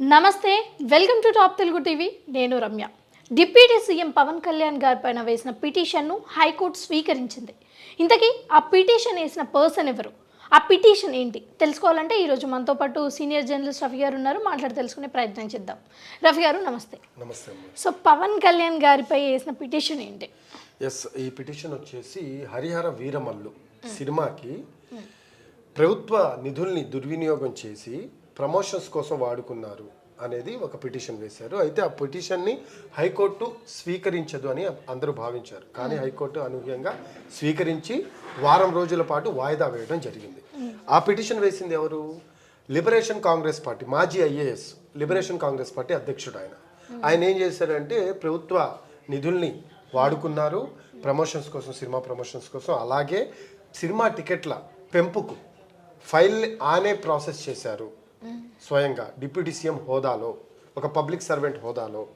నమస్తే welcome to Top Telugu TV. నేను Ramya. Deputy CM Pawan Kalyan గారి పైన వేసిన పిటిషన్ను హైకోర్టు స్వీకరించింది. ఇంతకీ ఆ పిటిషన్ వేసిన పర్సన్ ఎవరు? ఆ పిటిషన్ ఏంటి? తెలుసుకోవాలంటే ఈరోజు మనతో పాటు సీనియర్ జర్నలిస్ట్ రఫీ గారు ఉన్నారు. మాట్లాడి తెలుసుకునే ప్రయత్నం చేద్దాం. రఫీ గారు నమస్తే. నమస్తే సో పవన్ కళ్యాణ్ గారిపై వేసిన పిటిషన్ ఏంటి? ఎస్ ఈ పిటిషన్ వచ్చేసి హరిహర వీరమల్లు సినిమాకి ప్రభుత్వ నిధుల్ని దుర్వినియోగం చేసి ప్రమోషన్స్ కోసం వాడుకున్నారు అనేది ఒక పిటిషన్ వేశారు. అయితే ఆ పిటిషన్ని హైకోర్టు స్వీకరించదు అని అందరూ భావించారు. కానీ హైకోర్టు అనూహ్యంగా స్వీకరించి వారం రోజుల పాటు వాయిదా వేయడం జరిగింది. ఆ పిటిషన్ వేసింది ఎవరు? లిబరేషన్ కాంగ్రెస్ పార్టీ మాజీ ఐఏఎస్ లిబరేషన్ కాంగ్రెస్ పార్టీ అధ్యక్షుడు ఆయన. ఆయన ఏం చేశారంటే ప్రభుత్వ నిధుల్ని వాడుకున్నారు. ప్రమోషన్స్ కోసం సినిమా ప్రమోషన్స్ కోసం. అలాగే సినిమా టికెట్ల పెంపుకు ఫైల్ ఆనే ప్రాసెస్ చేశారు. స్వయంగా డిప్యూటీ సీఎం హోదాలో ఒక పబ్లిక్ సర్వెంట్ హోదాలో.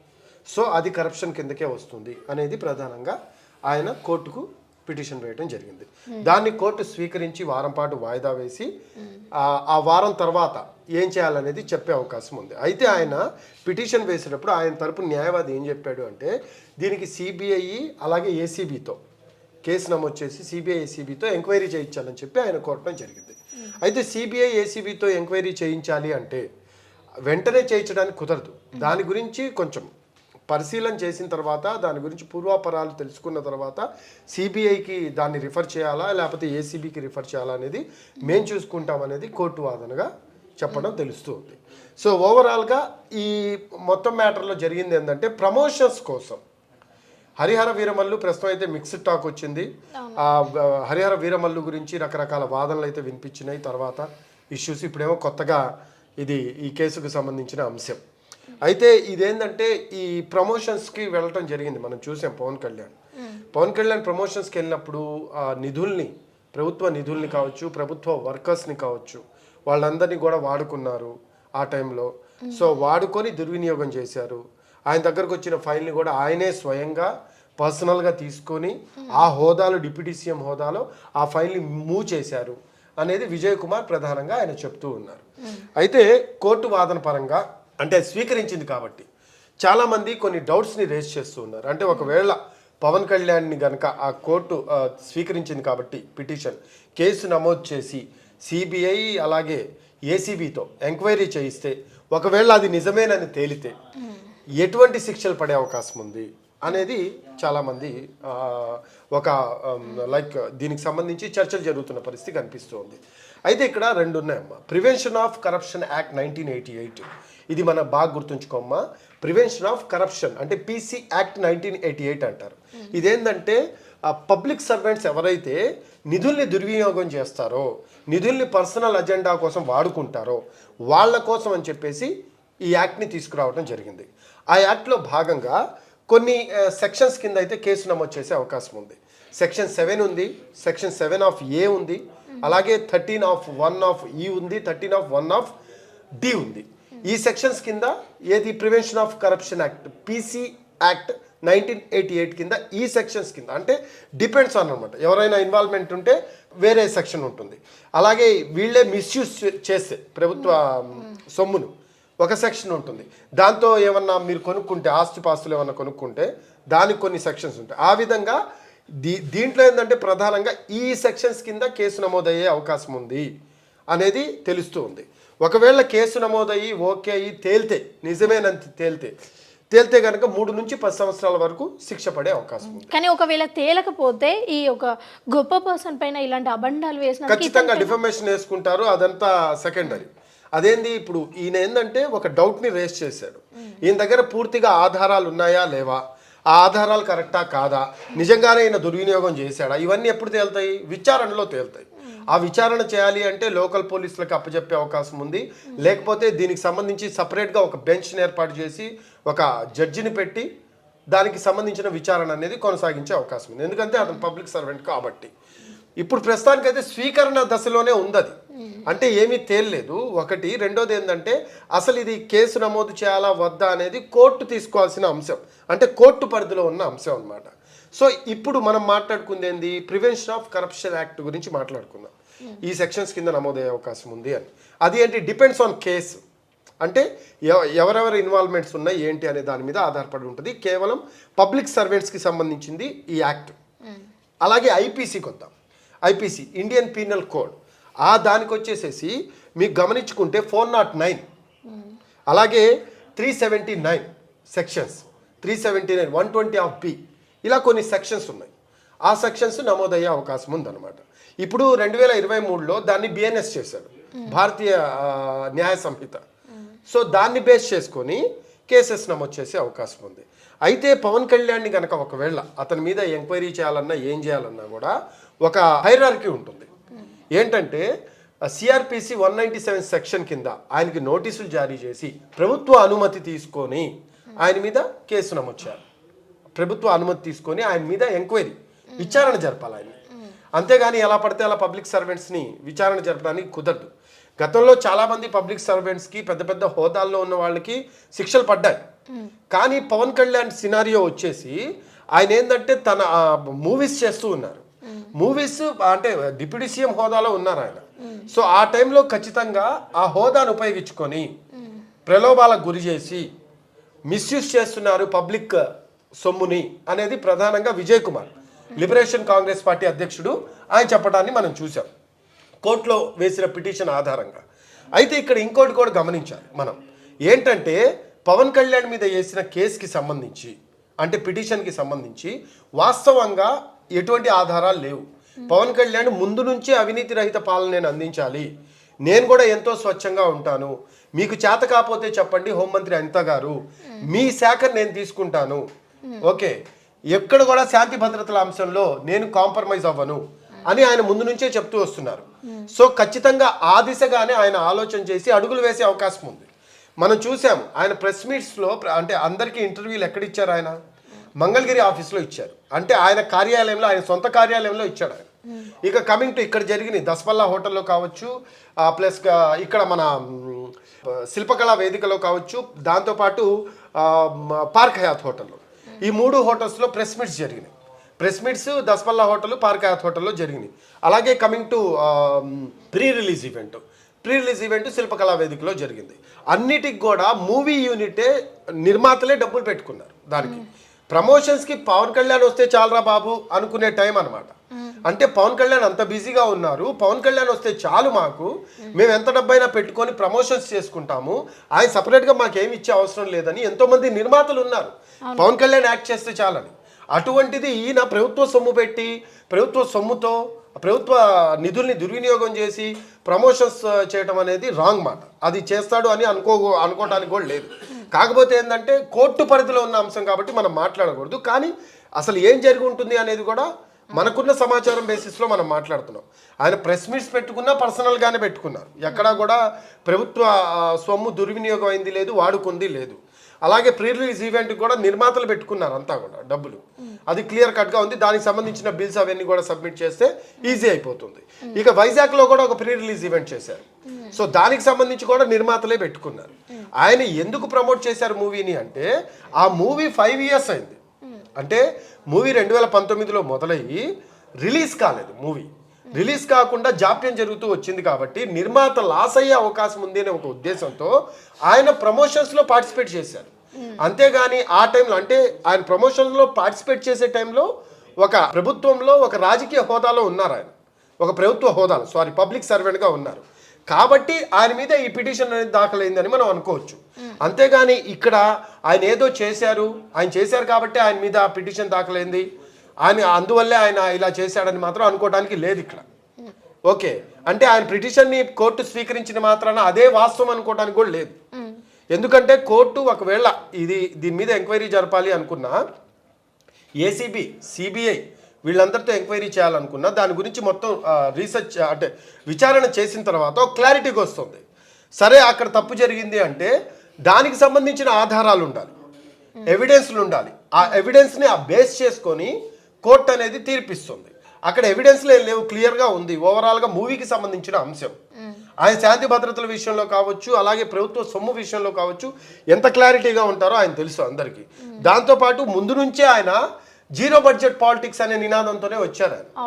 సో అది కరప్షన్ కిందకే వస్తుంది అనేది ప్రధానంగా ఆయన కోర్టుకు పిటిషన్ వేయడం జరిగింది. దాన్ని కోర్టు స్వీకరించి వారం పాటు వాయిదా వేసి ఆ- ఆ వారం తర్వాత ఏం చేయాలనేది చెప్పే అవకాశం ఉంది. అయితే ఆయన పిటిషన్ వేసేటప్పుడు ఆయన తరపు న్యాయవాది ఏం చెప్పాడు అంటే దీనికి సిబిఐ అలాగే ఏసీబీతో కేసు నమోదు చేసి సిబిఐ ఏసీబీతో ఎంక్వైరీ చేయించాలని చెప్పి ఆయన కోరటం జరిగింది. అయితే సిబిఐ ఏసీబీతో ఎంక్వైరీ చేయించాలి అంటే వెంటనే చేయించడానికి కుదరదు. దాని గురించి కొంచెం పరిశీలన చేసిన తర్వాత దాని గురించి పూర్వాపరాలు తెలుసుకున్న తర్వాత సిబిఐకి దాన్ని రిఫర్ చేయాలా లేకపోతే ఏసీబీకి రిఫర్ చేయాలా అనేది మేము చూసుకుంటాం అనేది కోర్టు వాదనగా చెప్పడం తెలుస్తుంది. సో ఓవరాల్గా ఈ మొత్తం మ్యాటర్లో జరిగింది ఏంటంటే ప్రమోషన్స్ కోసం హరిహర వీరమల్లు ప్రస్తుతం అయితే మిక్స్డ్ టాక్ వచ్చింది. ఆ హరిహర వీరమల్లు గురించి రకరకాల వాదనలు అయితే వినిపించినాయి. తర్వాత ఇష్యూస్ ఇప్పుడేమో కొత్తగా ఇది ఈ కేసుకు సంబంధించిన అంశం. అయితే ఇదేంటంటే ఈ ప్రమోషన్స్కి వెళ్ళటం జరిగింది. మనం చూసాం పవన్ కళ్యాణ్. పవన్ కళ్యాణ్ ప్రమోషన్స్కి వెళ్ళినప్పుడు ఆ నిధుల్ని ప్రభుత్వ నిధుల్ని కావచ్చు ప్రభుత్వ వర్కర్స్ని కావచ్చు వాళ్ళందరినీ కూడా వాడుకున్నారు ఆ టైంలో. సో వాడుకొని దుర్వినియోగం చేశారు. ఆయన దగ్గరకు వచ్చిన ఫైల్ని కూడా ఆయనే స్వయంగా పర్సనల్గా తీసుకొని ఆ హోదాలో డిప్యూటీ సీఎం హోదాలో ఆ ఫైల్ని మూవ్ చేశారు అనేది విజయ్ కుమార్ ప్రధానంగా ఆయన చెప్తూ ఉన్నారు. అయితే కోర్టు వాదన పరంగా అంటే స్వీకరించింది కాబట్టి చాలామంది కొన్ని డౌట్స్ని రేస్ చేస్తూ ఉన్నారు. అంటే ఒకవేళ పవన్ కళ్యాణ్ని గనక ఆ కోర్టు స్వీకరించింది కాబట్టి పిటిషన్ కేసు నమోదు చేసి సిబిఐ అలాగే ఏసీబీతో ఎంక్వైరీ చేయిస్తే ఒకవేళ అది నిజమేనని తేలితే ఎటువంటి శిక్షలు పడే అవకాశం ఉంది? అనేది చాలామంది ఒక లైక్ దీనికి సంబంధించి చర్చలు జరుగుతున్న పరిస్థితి కనిపిస్తోంది. అయితే ఇక్కడ రెండు ఉన్నాయమ్మా. Prevention of corruption act nineteen eighty eight. ఇది మన బాగా గుర్తుంచుకోమ్మా. ప్రివెన్షన్ ఆఫ్ కరప్షన్ అంటే PC act nineteen eighty eight అంటారు. ఇదేంటంటే పబ్లిక్ సర్వెంట్స్ ఎవరైతే నిధుల్ని దుర్వినియోగం చేస్తారో నిధుల్ని పర్సనల్ అజెండా కోసం వాడుకుంటారో వాళ్ళ కోసం అని చెప్పేసి ఈ యాక్ట్ని తీసుకురావడం జరిగింది. ఆ యాక్ట్లో భాగంగా కొన్ని సెక్షన్స్ కింద అయితే కేసు నమోదు చేసే అవకాశం ఉంది. సెక్షన్ సెవెన్ ఉంది సెక్షన్ సెవెన్ ఆఫ్ ఏ ఉంది అలాగే thirteen of one of E ఉంది thirteen of one of D ఉంది. ఈ సెక్షన్స్ కింద ఏది? Prevention of corruption act PC act nineteen eighty eight కింద ఈ సెక్షన్స్ కింద అంటే డిపెండ్స్ ఆన్ అనమాట ఎవరైనా ఇన్వాల్వ్మెంట్ ఉంటే వేరే సెక్షన్ ఉంటుంది. అలాగే వీళ్ళే మిస్యూజ్ చేస్తే ప్రభుత్వ సొమ్మును. ఒక సెక్షన్ ఉంటుంది. దాంతో ఏమన్నా మీరు కొనుక్కుంటే ఆస్తిపాస్తులు ఏమన్నా కొనుక్కుంటే దానికి కొన్ని సెక్షన్స్ ఉంటాయి. ఆ విధంగా దీ దీంట్లో ఏంటంటే ప్రధానంగా ఈ సెక్షన్స్ కింద కేసు నమోదయ్యే అవకాశం ఉంది అనేది తెలుస్తూ ఉంది. ఒకవేళ కేసు నమోదయ్యి ఓకే అయ్యి తేలితే నిజమేనంత తేలితే తేలితే కనుక మూడు నుంచి పది సంవత్సరాల వరకు శిక్ష పడే అవకాశం ఉంది. కానీ ఒకవేళ తేలకపోతే ఈ ఒక గొప్ప పర్సన్ పైన ఇలాంటి అబండాలు వేసిన ఖచ్చితంగా డిఫర్మేషన్ వేసుకుంటారు అదంతా సెకండరీ. అదేంది ఇప్పుడు ఈయన ఏంటంటే ఒక డౌట్ని రేస్ చేశాడు. ఈయన దగ్గర పూర్తిగా ఆధారాలు ఉన్నాయా లేవా? ఆ ఆధారాలు కరెక్టా కాదా? నిజంగానే ఈయన దుర్వినియోగం చేశాడా? ఇవన్నీ ఎప్పుడు తేలుతాయి? విచారణలో తేలుతాయి. ఆ విచారణ చేయాలి అంటే లోకల్ పోలీసులకు అప్పచెప్పే అవకాశం ఉంది. లేకపోతే దీనికి సంబంధించి సపరేట్గా ఒక బెంచ్ని ఏర్పాటు చేసి ఒక జడ్జిని పెట్టి దానికి సంబంధించిన విచారణ అనేది కొనసాగించే అవకాశం ఉంది. ఎందుకంటే అతను పబ్లిక్ సర్వెంట్ కాబట్టి. ఇప్పుడు ప్రస్తుతానికైతే స్వీకరణ దశలోనే ఉంది అది. అంటే ఏమీ తేలలేదు. ఒకటి రెండోది ఏంటంటే అసలు ఇది కేసు నమోదు చేయాలా వద్దా అనేది కోర్టు తీసుకోవాల్సిన అంశం. అంటే కోర్టు పరిధిలో ఉన్న అంశం అన్నమాట. సో ఇప్పుడు మనం మాట్లాడుకుంది ఏంది? ప్రివెన్షన్ ఆఫ్ కరప్షన్ యాక్ట్ గురించి మాట్లాడుకుందాం. ఈ సెక్షన్స్ కింద నమోదయ్యే అవకాశం ఉంది అని. అది ఏంటి? Depends on case. అంటే ఎవ- ఎవరెవరి ఇన్వాల్వ్మెంట్స్ ఉన్నాయి ఏంటి అనే దాని మీద ఆధారపడి ఉంటుంది. కేవలం పబ్లిక్ సర్వెంట్స్కి సంబంధించింది ఈ యాక్ట్. అలాగే ఐపీసీకి వద్దాం ఐపీసీ ఇండియన్ పీనల్ కోడ్. ఆ దానికి వచ్చేసేసి మీకు గమనించుకుంటే ఫోర్ నాట్ నైన్. అలాగే three seventy nine sections. Three seventy nine one twenty of B. ఇలా కొన్ని సెక్షన్స్ ఉన్నాయి. ఆ సెక్షన్స్ నమోదయ్యే అవకాశం ఉందన్నమాట. ఇప్పుడు రెండు వేల ఇరవై మూడులో దాన్ని బిఎన్ఎస్ చేశాడు. భారతీయ న్యాయ సంహిత. సో దాన్ని బేస్ చేసుకొని కేసెస్ నమోదు చేసే అవకాశం ఉంది. అయితే పవన్ కళ్యాణ్ని కనుక ఒకవేళ అతని మీద ఎంక్వైరీ చేయాలన్నా ఏం చేయాలన్నా కూడా ఒక హైరార్కీ ఉంటుంది. ఏంటంటే CRPC one ninety seven section కింద ఆయనకి నోటీసులు జారీ చేసి ప్రభుత్వ అనుమతి తీసుకొని ఆయన మీద కేసు నమోచారు ప్రభుత్వ అనుమతి తీసుకొని ఆయన మీద ఎంక్వైరీ విచారణ జరపాలి ఆయన అంతేగాని ఎలా పడితే అలా పబ్లిక్ సర్వెంట్స్ని విచారణ జరపడానికి కుదరదు. గతంలో చాలామంది పబ్లిక్ సర్వెంట్స్కి పెద్ద పెద్ద హోదాల్లో ఉన్న వాళ్ళకి శిక్షలు పడ్డాయి. కానీ పవన్ కళ్యాణ్ సినారియో వచ్చేసి ఆయన ఏంటంటే తన మూవీస్ చేస్తూ ఉన్నారు. మూవీస్ అంటే డిప్యూటీ సీఎం హోదాలో ఉన్నారు ఆయన. సో ఆ టైంలో ఖచ్చితంగా ఆ హోదాను ఉపయోగించుకొని ప్రలోభాలకు గురి చేసి మిస్యూజ్ చేస్తున్నారు పబ్లిక్ సొమ్ముని అనేది ప్రధానంగా Vijay Kumar. Liberation Congress Party అధ్యక్షుడు ఆయన చెప్పడాన్ని మనం చూసాం కోర్టులో వేసిన పిటిషన్ ఆధారంగా. అయితే ఇక్కడ ఇంకోటి కూడా గమనించాలి మనం. ఏంటంటే పవన్ కళ్యాణ్ మీద వేసిన కేసుకి సంబంధించి అంటే పిటిషన్కి సంబంధించి వాస్తవంగా ఎటువంటి ఆధారాలు లేవు. పవన్ కళ్యాణ్ ముందు నుంచే అవినీతి రహిత పాలన నేను అందించాలి. నేను కూడా ఎంతో స్వచ్ఛంగా ఉంటాను. మీకు చేత కాకపోతే చెప్పండి హోంమంత్రి అనిత గారు. మీ శాఖ నేను తీసుకుంటాను. ఓకే. ఎక్కడ కూడా శాంతి భద్రతల అంశంలో నేను కాంప్రమైజ్ అవ్వను అని ఆయన ముందు నుంచే చెప్తూ వస్తున్నారు. సో ఖచ్చితంగా ఆ దిశగానే ఆయన ఆలోచన చేసి అడుగులు వేసే అవకాశం ఉంది. మనం చూసాము ఆయన ప్రెస్ మీట్స్లో అంటే అందరికీ ఇంటర్వ్యూలు ఎక్కడ ఇచ్చారు ఆయన? మంగళగిరి ఆఫీస్లో ఇచ్చారు. అంటే ఆయన కార్యాలయంలో ఆయన సొంత కార్యాలయంలో ఇచ్చాడు ఆయన. ఇక కమింగ్ టు ఇక్కడ జరిగిన దస్పల్లా హోటల్లో కావచ్చు ప్లస్ ఇక్కడ మన శిల్పకళా వేదికలో కావచ్చు దాంతోపాటు పార్క్ హయాత్ హోటల్లో. ఈ మూడు హోటల్స్లో ప్రెస్ మీట్స్ జరిగినాయి. Press meets Daspalla hotel Park Hyatt హోటల్లో జరిగినాయి. అలాగే coming to pre release event pre release event Shilpakala వేదికలో జరిగింది. అన్నిటికి కూడా మూవీ యూనిటే నిర్మాతలే డబ్బులు పెట్టుకున్నారు దానికి. ప్రమోషన్స్కి పవన్ కళ్యాణ్ వస్తే చాలరా బాబు అనుకునే టైం అన్నమాట. అంటే పవన్ కళ్యాణ్ అంత బిజీగా ఉన్నారు. పవన్ కళ్యాణ్ వస్తే చాలు మాకు. మేము. ఎంత డబ్బైనా పెట్టుకొని ప్రమోషన్స్ చేసుకుంటాము. ఆయన separate గా మాకేమి ఇచ్చే అవసరం లేదని ఎంతో మంది నిర్మాతలు ఉన్నారు. పవన్ కళ్యాణ్ యాక్ట్ చేస్తే చాలని. అటువంటిది ఈయన ప్రభుత్వ సొమ్ము పెట్టి ప్రభుత్వ సొమ్ముతో ప్రభుత్వ నిధుల్ని దుర్వినియోగం చేసి ప్రమోషన్స్ చేయటం అనేది రాంగ్ మాట. అది చేస్తాడు అని అనుకో అనుకోవడానికి కూడా లేదు. కాకపోతే ఏంటంటే కోర్టు పరిధిలో ఉన్న అంశం కాబట్టి మనం మాట్లాడకూడదు. కానీ అసలు ఏం జరిగి ఉంటుంది అనేది కూడా మనకున్న సమాచారం బేసిస్లో మనం మాట్లాడుతున్నాం. ఆయన ప్రెస్ మీట్స్ పెట్టుకున్నా పర్సనల్గానే పెట్టుకున్నారు. ఎక్కడా కూడా ప్రభుత్వ సొమ్ము దుర్వినియోగం అయింది లేదు వాడుకుంది లేదు. అలాగే ప్రీ రిలీజ్ ఈవెంట్ కూడా నిర్మాతలు పెట్టుకున్నారు అంతా కూడా డబ్బులు. అది క్లియర్ కట్గా ఉంది. దానికి సంబంధించిన బిల్స్ అవన్నీ కూడా సబ్మిట్ చేస్తే ఈజీ అయిపోతుంది. ఇక వైజాగ్లో కూడా ఒక ప్రీ రిలీజ్ ఈవెంట్ చేశారు. సో దానికి సంబంధించి కూడా నిర్మాతలే పెట్టుకున్నారు. ఆయన ఎందుకు ప్రమోట్ చేశారు మూవీని అంటే ఆ మూవీ ఫైవ్ ఇయర్స్ అయింది. అంటే మూవీ రెండు వేల పంతొమ్మిదిలో మొదలయ్యి రిలీజ్ కాలేదు మూవీ. రిలీజ్ కాకుండా జాప్యం జరుగుతూ వచ్చింది కాబట్టి నిర్మాత లాస్ అయ్యే అవకాశం ఉంది అనే ఒక ఉద్దేశంతో ఆయన ప్రమోషన్స్లో పార్టిసిపేట్ చేశారు. అంతేగాని ఆ టైంలో అంటే ఆయన ప్రమోషన్లో పార్టిసిపేట్ చేసే టైంలో ఒక ప్రభుత్వంలో ఒక రాజకీయ హోదాలో ఉన్నారు ఆయన. ఒక ప్రభుత్వ హోదాలో సారీ పబ్లిక్ సర్వెంట్గా ఉన్నారు. కాబట్టి ఆయన మీద ఈ పిటిషన్ అనేది దాఖలైందని మనం అనుకోవచ్చు. అంతేగాని ఇక్కడ ఆయన ఏదో చేశారు ఆయన చేశారు కాబట్టి ఆయన మీద పిటిషన్ దాఖలైంది. ఆయన అందువల్లే ఆయన ఇలా చేశాడని మాత్రం అనుకోవడానికి లేదు ఇక్కడ. ఓకే. అంటే ఆయన పిటిషన్ని కోర్టు స్వీకరించిన మాత్రాన అదే వాస్తవం అనుకోవడానికి కూడా లేదు. ఎందుకంటే కోర్టు ఒకవేళ ఇది దీని మీద ఎంక్వైరీ జరపాలి అనుకున్నా ఏసీబీ సిబిఐ వీళ్ళందరితో ఎంక్వైరీ చేయాలనుకున్నా దాని గురించి మొత్తం రీసెర్చ్ అంటే విచారణ చేసిన తర్వాత ఒక క్లారిటీకి వస్తుంది. సరే అక్కడ తప్పు జరిగింది అంటే దానికి సంబంధించిన ఆధారాలు ఉండాలి. ఎవిడెన్స్లు ఉండాలి. ఆ ఎవిడెన్స్ని ఆ బేస్ చేసుకొని కోర్టు అనేది తీర్పిస్తుంది. అక్కడ ఎవిడెన్స్లు ఏం లేవు క్లియర్గా ఉంది. ఓవరాల్గా మూవీకి సంబంధించిన అంశం. ఆయన శాంతి భద్రతల విషయంలో కావచ్చు అలాగే ప్రభుత్వ సొమ్ము విషయంలో కావచ్చు ఎంత క్లారిటీగా ఉంటారో ఆయన తెలుసు అందరికీ. దాంతోపాటు ముందు నుంచే ఆయన జీరో బడ్జెట్ పాలిటిక్స్ అనే నినాదంతోనే వచ్చారు ఆయన.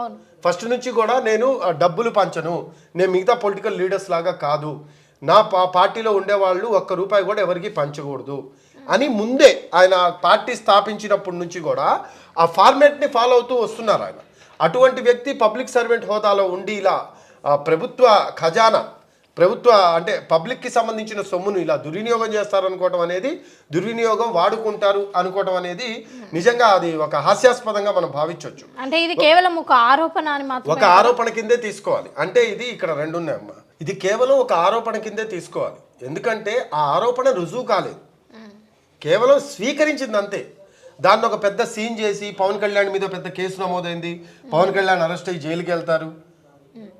ఫస్ట్ నుంచి కూడా నేను డబ్బులు పంచను. నేను మిగతా పొలిటికల్ లీడర్స్ లాగా కాదు. నా పా- పార్టీలో ఉండేవాళ్ళు ఒక్క రూపాయి కూడా ఎవరికి పంచకూడదు. అని ముందే ఆయన పార్టీ స్థాపించినప్పటి నుంచి కూడా ఆ ఫార్మేట్ని ఫాలో అవుతూ వస్తున్నారు ఆయన. అటువంటి వ్యక్తి పబ్లిక్ సర్వెంట్ హోదాలో ఉండి ఇలా ప్రభుత్వ ఖజానా ప్రభుత్వ అంటే పబ్లిక్కి సంబంధించిన సొమ్మును ఇలా దుర్వినియోగం చేస్తారు అనుకోవటం అనేది దుర్వినియోగం వాడుకుంటారు అనుకోవటం అనేది నిజంగా అది ఒక హాస్యాస్పదంగా మనం భావించవచ్చు. అంటే ఇది కేవలం ఒక ఆరోపణ అని ఒక ఆరోపణ కిందే తీసుకోవాలి. అంటే ఇది ఇక్కడ రెండు ఉన్నాయమ్మా ఇది కేవలం ఒక ఆరోపణ కిందే తీసుకోవాలి. ఎందుకంటే ఆ ఆరోపణ రుజువు కాలేదు. కేవలం స్వీకరించింది అంతే. దాన్ని ఒక పెద్ద సీన్ చేసి పవన్ కళ్యాణ్ మీద పెద్ద కేసు నమోదైంది. పవన్ కళ్యాణ్ అరెస్ట్ అయ్యి జైలుకి వెళ్తారు.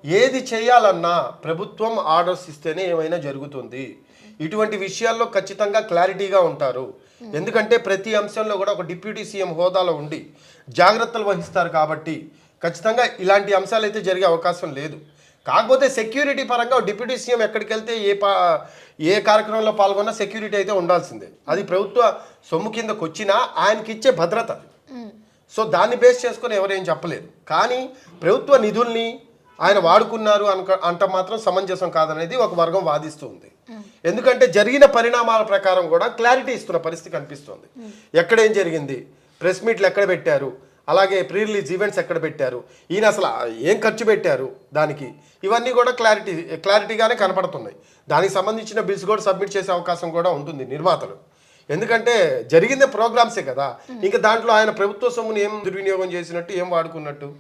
ఏది చేయాలన్నా ప్రభుత్వం ఆర్డర్స్ ఇస్తేనే ఏమైనా జరుగుతుంది. ఇటువంటి విషయాల్లో ఖచ్చితంగా క్లారిటీగా ఉంటారు. ఎందుకంటే ప్రతి అంశంలో కూడా ఒక డిప్యూటీ సీఎం హోదాలో ఉండి జాగ్రత్తలు వహిస్తారు కాబట్టి ఖచ్చితంగా ఇలాంటి అంశాలు అయితే జరిగే అవకాశం లేదు. కాకపోతే సెక్యూరిటీ పరంగా డిప్యూటీ సీఎం ఎక్కడికి వెళ్తే ఏ పా ఏ కార్యక్రమంలో పాల్గొన్నా సెక్యూరిటీ అయితే ఉండాల్సిందే. అది ప్రభుత్వ సొమ్ము కిందకు వచ్చినా ఆయనకి ఇచ్చే భద్రత. సో దాన్ని బేస్ చేసుకొని ఎవరేం చెప్పలేరు. కానీ ప్రభుత్వ నిధుల్ని ఆయన వాడుకున్నారు అనుక అంట మాత్రం సమంజసం కాదనేది ఒక వర్గం వాదిస్తుంది. ఎందుకంటే జరిగిన పరిణామాల ప్రకారం కూడా క్లారిటీ ఇస్తున్న పరిస్థితి కనిపిస్తుంది. ఎక్కడేం జరిగింది? ప్రెస్ మీట్లు ఎక్కడ పెట్టారు? అలాగే ప్రీ రిలీజ్ ఈవెంట్స్ ఎక్కడ పెట్టారు? ఈయన అసలు ఏం ఖర్చు పెట్టారు దానికి? ఇవన్నీ కూడా క్లారిటీ క్లారిటీగానే కనపడుతున్నాయి. దానికి సంబంధించిన బిల్స్ కూడా సబ్మిట్ చేసే అవకాశం కూడా ఉంటుంది నిర్మాతలు. ఎందుకంటే జరిగిందే ప్రోగ్రామ్సే కదా. ఇంకా దాంట్లో ఆయన ప్రభుత్వ సొమ్ముని ఏం దుర్వినియోగం చేసినట్టు ఏం వాడుకున్నట్టు?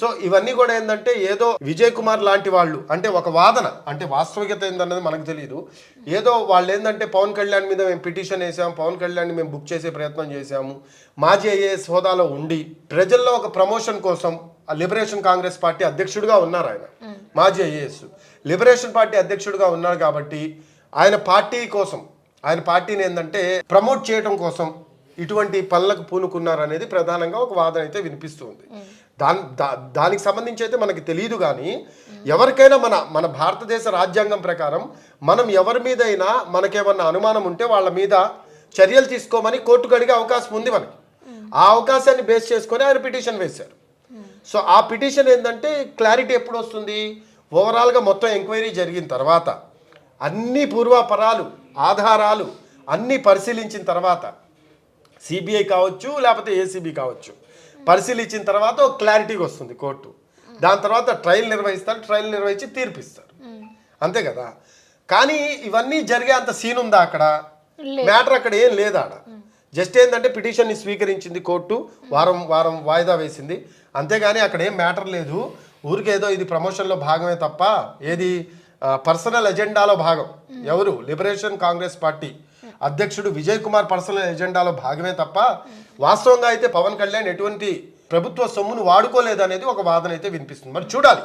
సో ఇవన్నీ కూడా ఏంటంటే ఏదో విజయ్ కుమార్ లాంటి వాళ్ళు అంటే ఒక వాదన అంటే వాస్తవికత ఏందన్నది మనకు తెలియదు ఏదో వాళ్ళు ఏంటంటే పవన్ కళ్యాణ్ మీద మేము పిటిషన్ వేసాము పవన్ కళ్యాణ్ మేము బుక్ చేసే ప్రయత్నం చేశాము. మాజీ ఐఏఎస్ హోదాలో ఉండి ప్రజల్లో ఒక ప్రమోషన్ కోసం ఆ లిబరేషన్ కాంగ్రెస్ పార్టీ అధ్యక్షుడిగా ఉన్నారు ఆయన. మాజీ ఐఏఎస్. లిబరేషన్ పార్టీ అధ్యక్షుడిగా ఉన్నారు కాబట్టి ఆయన పార్టీ కోసం ఆయన పార్టీని ఏంటంటే ప్రమోట్ చేయడం కోసం ఇటువంటి పనులకు పూనుకున్నారు అనేది ప్రధానంగా ఒక వాదన అయితే వినిపిస్తుంది దాని దా- దానికి సంబంధించి అయితే మనకి తెలియదు కానీ ఎవరికైనా మన మన భారతదేశ రాజ్యాంగం ప్రకారం మనం ఎవరి మీదైనా మనకేమన్నా అనుమానం ఉంటే వాళ్ళ మీద చర్యలు తీసుకోమని కోర్టు కడిగే అవకాశం ఉంది మనకి. ఆ అవకాశాన్ని బేస్ చేసుకొని ఆయన పిటిషన్ వేశారు. సో ఆ పిటిషన్ ఏంటంటే క్లారిటీ ఎప్పుడు వస్తుంది? ఓవరాల్గా మొత్తం ఎంక్వైరీ జరిగిన తర్వాత అన్ని పూర్వాపరాలు ఆధారాలు అన్నీ పరిశీలించిన తర్వాత సిబిఐ కావచ్చు లేకపోతే ఏసీబీ కావచ్చు పరిశీలించిన తర్వాత ఒక క్లారిటీకి వస్తుంది కోర్టు. దాని తర్వాత ట్రయల్ నిర్వహిస్తారు ట్రయల్ నిర్వహించి తీర్పిస్తారు. అంతే కదా? కానీ ఇవన్నీ జరిగే అంత సీన్ ఉందా అక్కడ? మ్యాటర్ అక్కడ ఏం లేదు ఆడ. జస్ట్ ఏంటంటే పిటిషన్ని స్వీకరించింది కోర్టు వారం వారం వాయిదా వేసింది. అంతేగాని అక్కడ ఏం మ్యాటర్ లేదు. ఊరికేదో ఇది ప్రమోషన్లో భాగమే తప్ప ఏది పర్సనల్ ఎజెండాలో భాగం. ఎవరు? Liberation Congress Party. అధ్యక్షుడు విజయ్ కుమార్ పర్సనల్ ఎజెండాలో భాగమే తప్ప వాస్తవంగా అయితే పవన్ కళ్యాణ్ ఎటువంటి ప్రభుత్వ సొమ్మును వాడుకోలేదు అనేది ఒక వాదన అయితే వినిపిస్తుంది. మరి చూడాలి.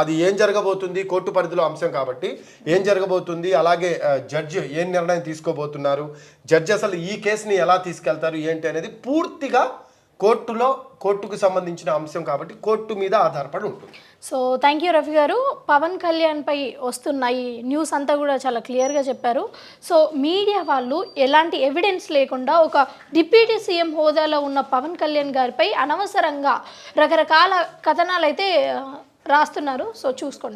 అది ఏం జరగబోతుంది? కోర్టు పరిధిలో అంశం కాబట్టి ఏం జరగబోతుంది? అలాగే జడ్జ్ జడ్జి ఏం నిర్ణయం తీసుకోబోతున్నారు? జడ్జి అసలు ఈ కేసుని ఎలా తీసుకెళ్తారు? ఏంటి అనేది పూర్తిగా కోర్టులో కోర్టుకు సంబంధించిన అంశం కాబట్టి కోర్టు మీద ఆధారపడి ఉంటుంది. సో థ్యాంక్ యూ రఫీ గారు. పవన్ కళ్యాణ్ పై వస్తున్న ఈ న్యూస్ అంతా కూడా చాలా క్లియర్గా చెప్పారు. సో మీడియా వాళ్ళు ఎలాంటి ఎవిడెన్స్ లేకుండా ఒక డిప్యూటీ సీఎం హోదాలో ఉన్న పవన్ కళ్యాణ్ గారిపై అనవసరంగా రకరకాల కథనాలు అయితే రాస్తున్నారు. సో చూసుకోండి.